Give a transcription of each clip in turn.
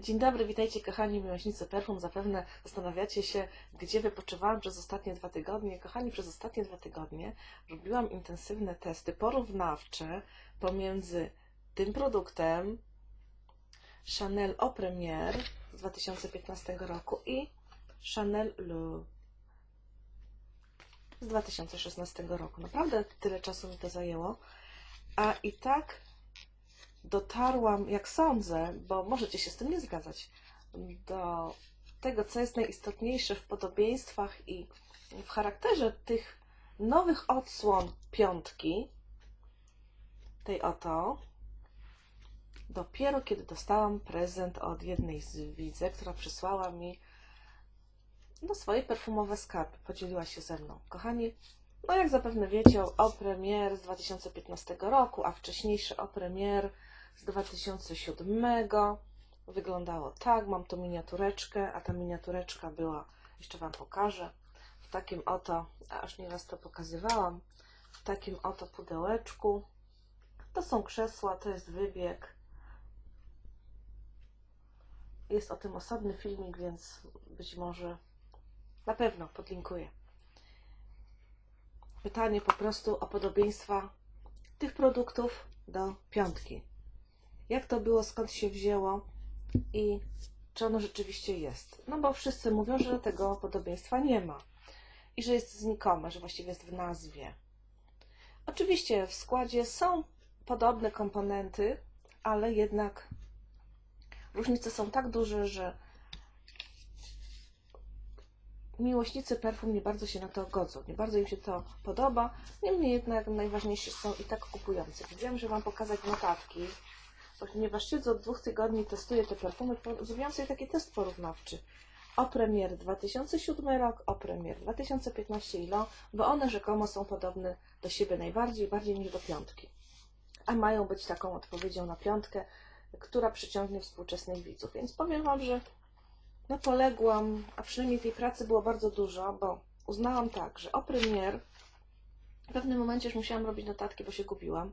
Dzień dobry, witajcie kochani miłośnicy perfum. Zapewne zastanawiacie się, gdzie wypoczywałam przez ostatnie dwa tygodnie. Kochani, przez ostatnie dwa tygodnie robiłam intensywne testy porównawcze pomiędzy tym produktem Chanel Eau Premiere z 2015 roku i Chanel Le z 2016 roku. Naprawdę tyle czasu mi to zajęło. A i tak dotarłam, jak sądzę, bo możecie się z tym nie zgadzać, do tego, co jest najistotniejsze w podobieństwach i w charakterze tych nowych odsłon piątki, tej oto, dopiero kiedy dostałam prezent od jednej z widzek, która przysłała mi no, swoje perfumowe skarby, podzieliła się ze mną. Kochani, no jak zapewne wiecie, o premier z 2015 roku, a wcześniejszy o premier z 2007 wyglądało tak. Mam tu miniatureczkę, a ta miniatureczka była, jeszcze Wam pokażę, w takim oto, a już nieraz to pokazywałam, w takim oto pudełeczku. To są krzesła, to jest wybieg. Jest o tym osobny filmik, więc być może na pewno podlinkuję. Pytanie po prostu o podobieństwa tych produktów do piątki. Jak to było, skąd się wzięło i czy ono rzeczywiście jest. No bo wszyscy mówią, że tego podobieństwa nie ma i że jest znikome, że właściwie jest w nazwie. Oczywiście w składzie są podobne komponenty, ale jednak różnice są tak duże, że miłośnicy perfum nie bardzo się na to godzą, nie bardzo im się to podoba, niemniej jednak najważniejsi są i tak kupujący. Wiem, że Wam pokazać notatki, ponieważ siedzę od dwóch tygodni, testuję te perfumy, zrobiłam sobie taki test porównawczy. O premier 2007 rok, o premier 2015 i LO, bo one rzekomo są podobne do siebie najbardziej, bardziej niż do piątki. A mają być taką odpowiedzią na piątkę, która przyciągnie współczesnych widzów. Więc powiem Wam, że no poległam, a przynajmniej tej pracy było bardzo dużo, bo uznałam tak, że o premier w pewnym momencie już musiałam robić notatki, bo się gubiłam.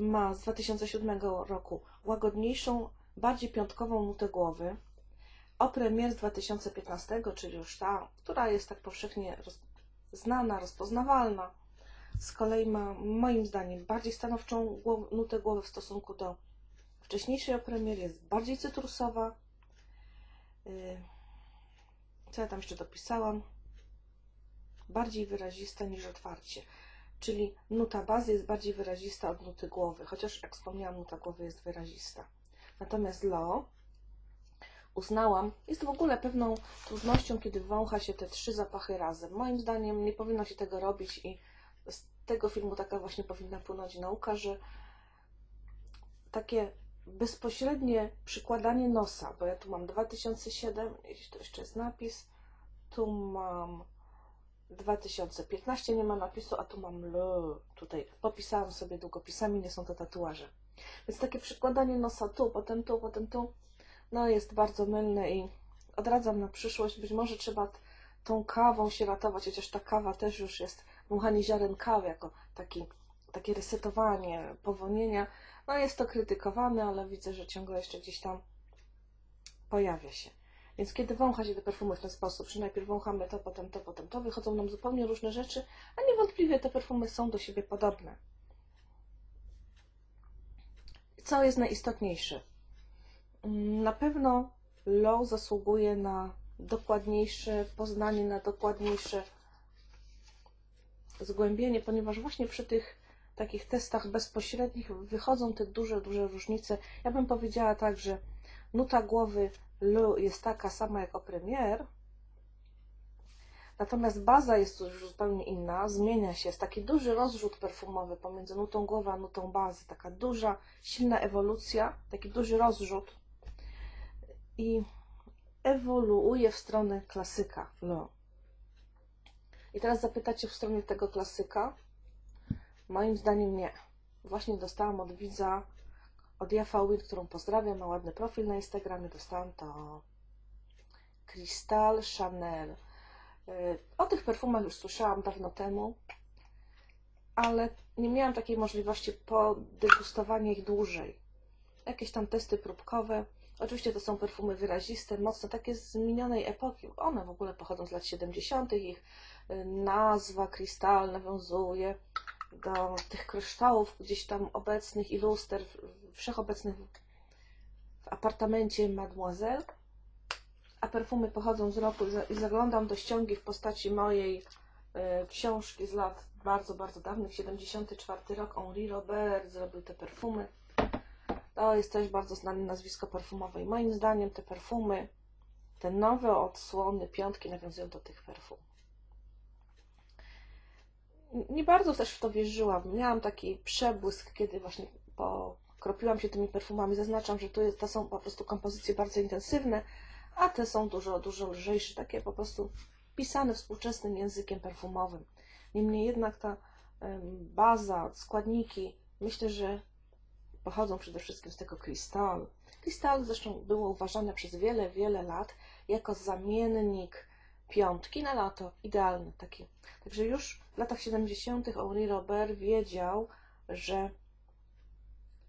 Ma z 2007 roku łagodniejszą, bardziej piątkową nutę głowy. O premier z 2015, czyli już ta, która jest tak powszechnie roz, znana, rozpoznawalna, z kolei ma moim zdaniem bardziej stanowczą głow, nutę głowy w stosunku do wcześniejszej o premier, jest bardziej cytrusowa, Y, co ja tam jeszcze dopisałam? Bardziej wyrazista niż otwarcie. Czyli nuta bazy jest bardziej wyrazista od nuty głowy, chociaż jak wspomniałam, nuta głowy jest wyrazista. Natomiast lo uznałam, jest w ogóle pewną trudnością, kiedy wącha się te trzy zapachy razem. Moim zdaniem nie powinno się tego robić i z tego filmu taka właśnie powinna płynąć nauka, że takie bezpośrednie przykładanie nosa, bo ja tu mam 2007, jeśli to jeszcze jest napis, tu mam 2015, nie ma napisu, a tu mam L, tutaj popisałam sobie długopisami, nie są to tatuaże. Więc takie przykładanie nosa tu, potem tu, potem tu, no jest bardzo mylne i odradzam na przyszłość, być może trzeba tą kawą się ratować, chociaż ta kawa też już jest dmuchanie ziaren kawy jako taki, takie resetowanie, powonienia, no jest to krytykowane, ale widzę, że ciągle jeszcze gdzieś tam pojawia się. Więc kiedy wącha się te perfumy w ten sposób, że najpierw wąchamy to, potem to, potem to, wychodzą nam zupełnie różne rzeczy, a niewątpliwie te perfumy są do siebie podobne. Co jest najistotniejsze? Na pewno Low zasługuje na dokładniejsze poznanie, na dokładniejsze zgłębienie, ponieważ właśnie przy tych takich testach bezpośrednich wychodzą te duże, duże różnice. Ja bym powiedziała tak, że nuta głowy Lu jest taka sama jak o premier, natomiast baza jest już zupełnie inna, zmienia się, jest taki duży rozrzut perfumowy pomiędzy nutą głowy a nutą bazy, taka duża, silna ewolucja, taki duży rozrzut. I ewoluuje w stronę klasyka. Lu. I teraz zapytacie w stronę tego klasyka, Moim zdaniem nie. Właśnie dostałam od widza, od Jafa Win, którą pozdrawiam, ma ładny profil na Instagramie, dostałam to Crystal Chanel. Y, o tych perfumach już słyszałam dawno temu, ale nie miałam takiej możliwości podegustowania ich dłużej. Jakieś tam testy próbkowe, Oczywiście to są perfumy wyraziste, mocno takie z minionej epoki. One w ogóle pochodzą z lat 70. Ich y, nazwa Krystal nawiązuje do tych kryształów gdzieś tam obecnych i luster wszechobecnych w apartamencie Mademoiselle. A perfumy pochodzą z roku i za- i zaglądam do ściągi w postaci mojej y, książki z lat bardzo, bardzo dawnych, 74 rok. Henri Robert zrobił te perfumy. To jest też bardzo znane nazwisko perfumowe i moim zdaniem te perfumy, te nowe odsłony piątki nawiązują do tych perfum. Nie bardzo też w to wierzyłam. Miałam taki przebłysk, kiedy właśnie pokropiłam się tymi perfumami. Zaznaczam, że to, jest, to są po prostu kompozycje bardzo intensywne, a te są dużo, dużo lżejsze, takie po prostu pisane współczesnym językiem perfumowym. Niemniej jednak ta baza, składniki, myślę, że pochodzą przede wszystkim z tego krystalu. Krystal zresztą było uważane przez wiele, wiele lat jako zamiennik piątki na lato, idealny taki. Także już w latach 70. Henri Robert wiedział, że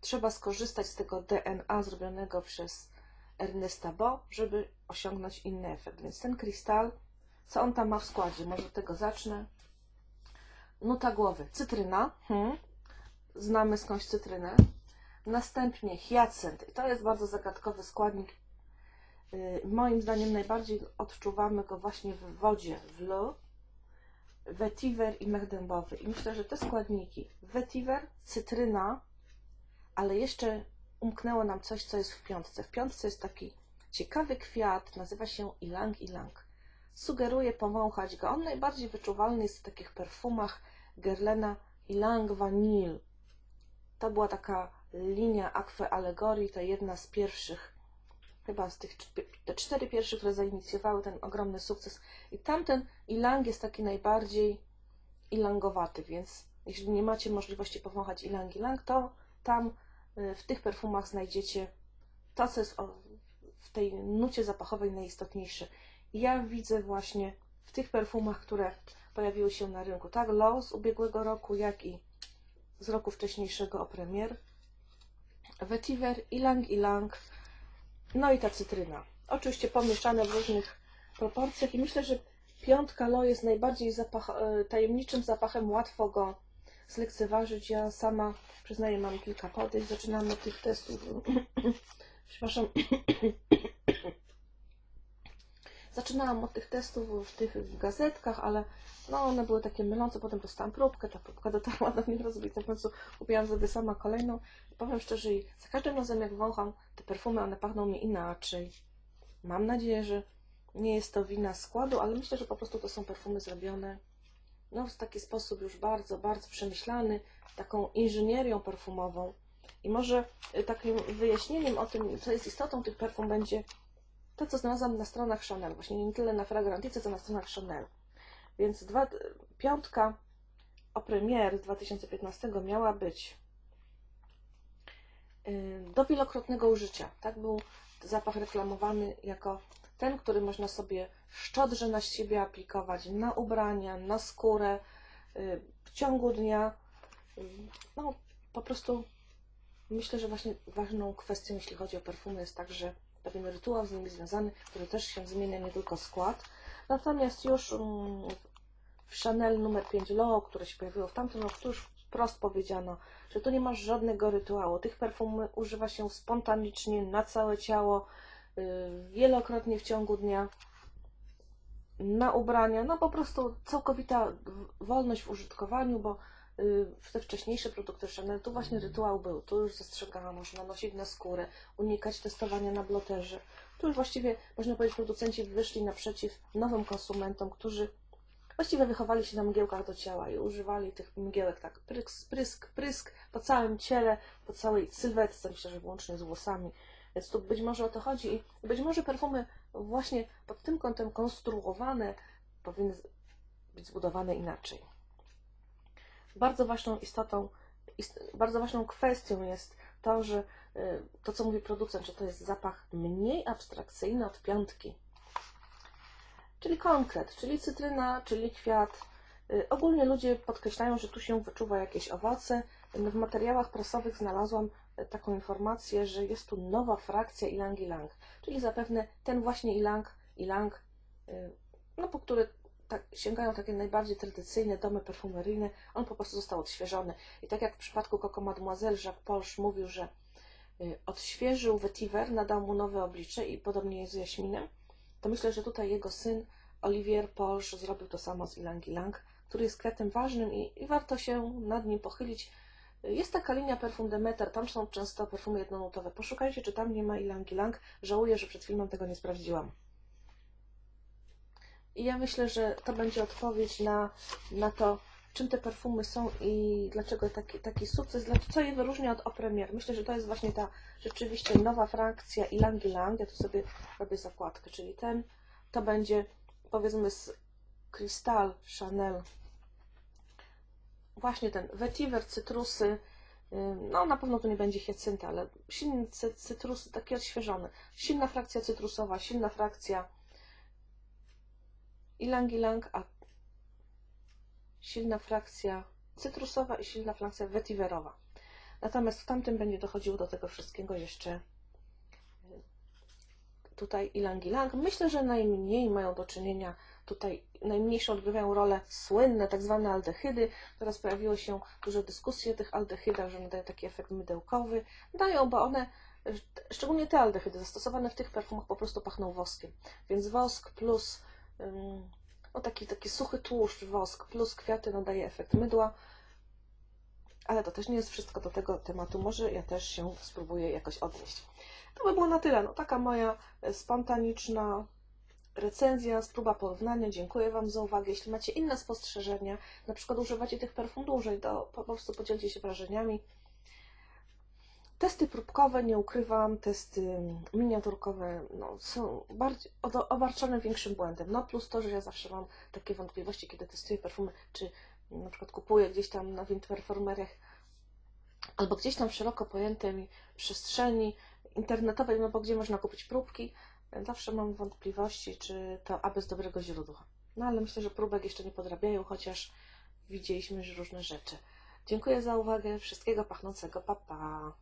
trzeba skorzystać z tego DNA zrobionego przez Ernesta Bo, żeby osiągnąć inny efekt. Więc ten krystal, co on tam ma w składzie? Może od tego zacznę. Nuta głowy. Cytryna. Hmm. Znamy skądś cytrynę. Następnie hiacynt. I to jest bardzo zagadkowy składnik. Yy, Moim zdaniem najbardziej odczuwamy go właśnie w wodzie, w lu, vetiver i mech dębowy. I myślę, że te składniki, vetiver, cytryna, ale jeszcze umknęło nam coś, co jest w piątce. W piątce jest taki ciekawy kwiat, nazywa się ilang ilang. Sugeruję powąchać go. On najbardziej wyczuwalny jest w takich perfumach Guerlaina Ilang Vanille. To była taka linia Aqua Allegorii, to jedna z pierwszych, chyba z tych te cztery pierwszych, które zainicjowały ten ogromny sukces. I tamten ilang jest taki najbardziej ilangowaty, więc jeśli nie macie możliwości powąchać ilang ilang, to tam y, w tych perfumach znajdziecie to, co jest w tej nucie zapachowej najistotniejsze. I ja widzę właśnie w tych perfumach, które pojawiły się na rynku, tak Low z ubiegłego roku, jak i z roku wcześniejszego o premier. Vetiver, ilang ilang, no i ta cytryna. Oczywiście pomieszane w różnych proporcjach i myślę, że piątka Lo jest najbardziej zapach, e, tajemniczym zapachem, łatwo go zlekceważyć. Ja sama, przyznaję, mam kilka podejść. Zaczynamy od tych testów. Przepraszam. Zaczynałam od tych testów w tych gazetkach, ale no one były takie mylące. Potem dostałam próbkę, ta próbka dotarła do mnie rozbita. W końcu kupiłam sobie sama kolejną. I powiem szczerze, za każdym razem jak wącham te perfumy, one pachną mi inaczej. Mam nadzieję, że nie jest to wina składu, ale myślę, że po prostu to są perfumy zrobione no, w taki sposób już bardzo, bardzo przemyślany, taką inżynierią perfumową. I może y, takim wyjaśnieniem o tym, co jest istotą tych perfum, będzie to, co znalazłam na stronach Chanel. Właśnie nie tyle na Fragrantice, co na stronach Chanel. Więc dwa, piątka o premier z 2015 miała być do wielokrotnego użycia. Tak był zapach reklamowany jako ten, który można sobie szczodrze na siebie aplikować, na ubrania, na skórę, w ciągu dnia. No, po prostu myślę, że właśnie ważną kwestią, jeśli chodzi o perfumy, jest także pewien rytuał z nimi związany, który też się zmienia, nie tylko skład. Natomiast już mm, w Chanel numer 5 Low, które się pojawiło w tamtym roku, już wprost powiedziano, że tu nie masz żadnego rytuału. Tych perfum używa się spontanicznie, na całe ciało, y, wielokrotnie w ciągu dnia, na ubrania, no po prostu całkowita wolność w użytkowaniu, bo w te wcześniejsze produkty Chanel tu właśnie rytuał był, tu już zastrzegano, można nosić na skórę, unikać testowania na bloterze. Tu już właściwie, można powiedzieć, producenci wyszli naprzeciw nowym konsumentom, którzy właściwie wychowali się na mgiełkach do ciała i używali tych mgiełek tak prysk, prysk, prysk po całym ciele, po całej sylwetce, myślę, że włącznie z włosami. Więc tu być może o to chodzi i być może perfumy właśnie pod tym kątem konstruowane powinny być zbudowane inaczej. Bardzo ważną istotą, ist, bardzo ważną kwestią jest to, że y, to, co mówi producent, że to jest zapach mniej abstrakcyjny od piątki. Czyli konkret, czyli cytryna, czyli kwiat. Y, Ogólnie ludzie podkreślają, że tu się wyczuwa jakieś owoce. W materiałach prasowych znalazłam e, taką informację, że jest tu nowa frakcja Ilang Ilang, czyli zapewne ten właśnie Ilang Ilang, y, no po który tak, sięgają takie najbardziej tradycyjne domy perfumeryjne, on po prostu został odświeżony. I tak jak w przypadku Coco Mademoiselle, Jacques Polsz mówił, że y, odświeżył vetiver, nadał mu nowe oblicze i podobnie jest z Jaśminem, to myślę, że tutaj jego syn Olivier Polsz zrobił to samo z Ilang Ilang, który jest kwiatem ważnym i, i warto się nad nim pochylić. Jest taka linia perfum Demeter, tam są często perfumy jednonutowe. Poszukajcie, czy tam nie ma Ilang Ilang. Żałuję, że przed filmem tego nie sprawdziłam. I ja myślę, że to będzie odpowiedź na, na to, czym te perfumy są i dlaczego taki, taki sukces, co je wyróżnia od Opremier. Myślę, że to jest właśnie ta rzeczywiście nowa frakcja Ilang Ilang. Ja tu sobie robię zakładkę, czyli ten, to będzie powiedzmy z Crystal Chanel. Właśnie ten vetiver, cytrusy, no na pewno tu nie będzie hiacynta, ale silny cy- cytrus, taki odświeżony. Silna frakcja cytrusowa, silna frakcja ilang ilang, a silna frakcja cytrusowa i silna frakcja vetiverowa. Natomiast w tamtym będzie dochodziło do tego wszystkiego jeszcze y, tutaj ilang ilang. Myślę, że najmniej mają do czynienia tutaj, najmniejszą odgrywają rolę słynne tak zwane aldehydy. Teraz pojawiło się dużo dyskusji o tych aldehydach, że one dają taki efekt mydełkowy. Dają, bo one, y, szczególnie te aldehydy zastosowane w tych perfumach po prostu pachną woskiem. Więc wosk plus no taki, taki suchy tłuszcz, wosk plus kwiaty nadaje efekt mydła. Ale to też nie jest wszystko do tego tematu. Może ja też się spróbuję jakoś odnieść. To by było na tyle. No, taka moja e, spontaniczna recenzja, próba porównania. Dziękuję Wam za uwagę. Jeśli macie inne spostrzeżenia, na przykład używacie tych perfum dłużej, to po prostu podzielcie się wrażeniami. Testy próbkowe, nie ukrywam, testy miniaturkowe no, są obarczone większym błędem. No plus to, że ja zawsze mam takie wątpliwości, kiedy testuję perfumy, czy na przykład kupuję gdzieś tam na Windperformeriach albo gdzieś tam w szeroko pojętej przestrzeni internetowej, no bo gdzie można kupić próbki, zawsze mam wątpliwości, czy to aby z dobrego źródła. No ale myślę, że próbek jeszcze nie podrabiają, chociaż widzieliśmy już różne rzeczy. Dziękuję za uwagę. Wszystkiego pachnącego. Pa, pa.